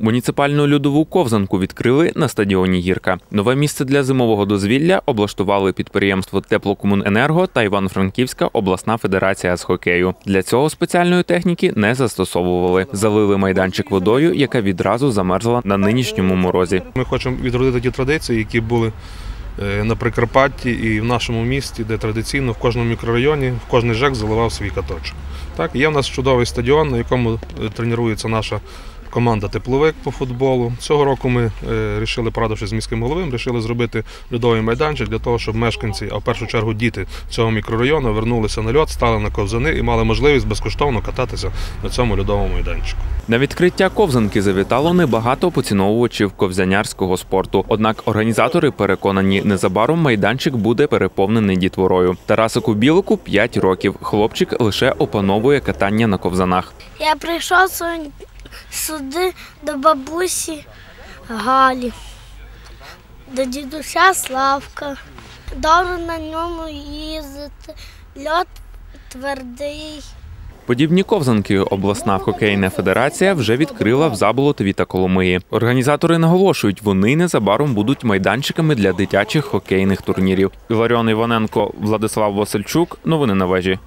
Муніципальну льодову ковзанку відкрили на стадіоні Гірка. Нове місце для зимового дозвілля облаштували підприємство Теплокомуненерго та Івано-Франківська обласна федерація з хокею. Для цього спеціальної техніки не застосовували. Залили майданчик водою, яка відразу замерзла на нинішньому морозі. Ми хочемо відродити ті традиції, які були е, на Прикарпатті і в нашому місті, де традиційно в кожному мікрорайоні, в кожний ЖЕК заливав свій каточок. Так, є в нас чудовий стадіон, на якому е, тренується наша команда тепловик по футболу. Цього року ми вирішили, порадившись з міським головим, вирішили зробити льодовий майданчик для того, щоб мешканці, а в першу чергу діти цього мікрорайону вернулися на льод, стали на ковзани і мали можливість безкоштовно кататися на цьому льодовому майданчику. На відкриття ковзанки завітало небагато поціновувачів ковзанярського спорту. Однак організатори переконані, незабаром майданчик буде переповнений дітворою. Тарасику Білику 5 років. Хлопчик лише опановує катання на ковзанах. Я прийшов сьогодні сюди до бабусі Галі, до дідуся Славка. Добре на ньому їздити. Льот твердий. Подібні ковзанки обласна хокейна федерація вже відкрила в Заболотові та Коломиї. Організатори наголошують, вони незабаром будуть майданчиками для дитячих хокейних турнірів. Іларіон Іваненко, Владислав Васильчук. Новини на вежі.